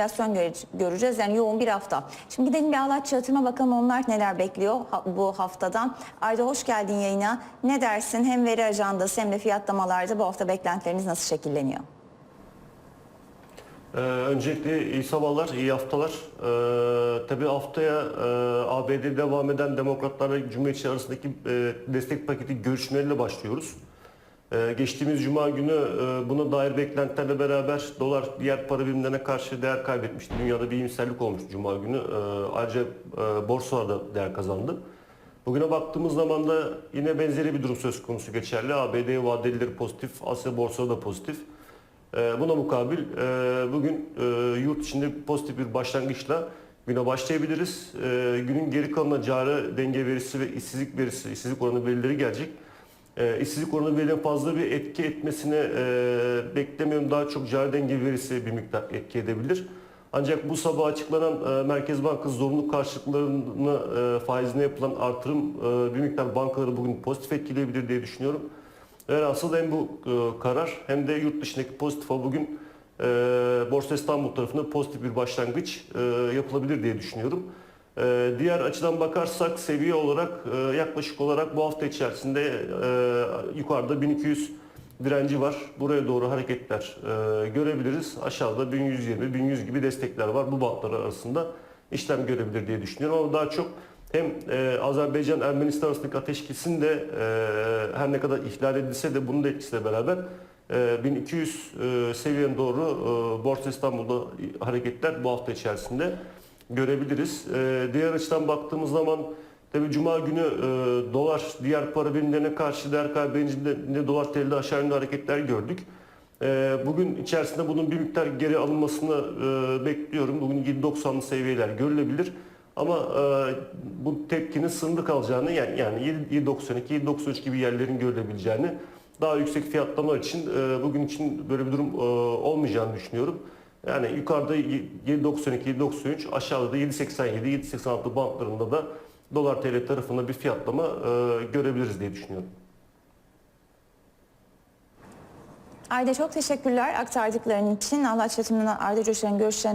enflasyon göre- göreceğiz. Yani yoğun bir hafta. Şimdi gidelim bir Alatçı Yatırım'a bakalım onlar neler bekliyor bu haftadan. Ayda hoş geldin yayına. Ne dersin hem veri ajandası hem de fiyatlamalarda bu hafta beklentileriniz nasıl şekilleniyor? Ee, öncelikle iyi sabahlar, iyi haftalar. Ee, tabii haftaya e, ABD'de devam eden demokratlarla Cumhuriyetçi arasındaki e, destek paketi görüşmeleriyle başlıyoruz. Ee, geçtiğimiz Cuma günü e, buna dair beklentilerle beraber dolar diğer para birimlerine karşı değer kaybetmişti. Dünyada bir iyimserlik olmuş Cuma günü. Ee, ayrıca e, borsalarda değer kazandı. Bugüne baktığımız zaman da yine benzeri bir durum söz konusu geçerli. ABD vadelileri pozitif, Asya borsaları da pozitif. Ee, Buna mukabil e, bugün e, yurt içinde pozitif bir başlangıçla güne başlayabiliriz. Ee, Günün geri kalanına cari denge verisi ve işsizlik verisi, işsizlik oranı verileri gelecek. Ee, İşsizlik oranı verilerin fazla bir etki etmesini e, beklemiyorum. Daha çok cari denge verisi bir miktar etki edebilir. Ancak bu sabah açıklanan e, Merkez Bankası zorunlu karşılıklarını e, faizine yapılan artırım e, bir miktar bankaları bugün pozitif etkileyebilir diye düşünüyorum. Velhasıl hem bu e, karar hem de yurt dışındaki pozitif hava bugün e, Borsa İstanbul tarafında pozitif bir başlangıç e, yapılabilir diye düşünüyorum. E, diğer açıdan bakarsak seviye olarak e, yaklaşık olarak bu hafta içerisinde e, yukarıda 1200 direnci var. Buraya doğru hareketler e, görebiliriz. Aşağıda 1120, 1100 gibi destekler var. Bu bantlar arasında işlem görebilir diye düşünüyorum ama daha çok hem Azerbaycan-Ermenistan arasındaki ateşkesin de her ne kadar ihlal edilse de bunun da etkisiyle beraber e, 1200 e, seviyene doğru Borsa İstanbul'da hareketler bu hafta içerisinde görebiliriz. E, diğer açıdan baktığımız zaman tabii Cuma günü e, dolar diğer para birimlerine karşı değer kaybedince dolar TL'de aşağı yönlü hareketler gördük. E, Bugün içerisinde bunun bir miktar geri alınmasını e, bekliyorum. Bugün 7.90'lı seviyeler görülebilir. Ama e, bu tepkinin sınırlı kalacağını yani, yani 7.92, 7.93 gibi yerlerin görülebileceğini daha yüksek fiyatlamalar için e, bugün için böyle bir durum e, olmayacağını düşünüyorum. Yani yukarıda 7.92, 7.93 aşağıda da 7.87, 7.86 bantlarında da dolar TL tarafında bir fiyatlama e, görebiliriz diye düşünüyorum. Ayda çok teşekkürler aktardıkların için. Allah Yatırım'dan Arda Coşar'ın görüşlerini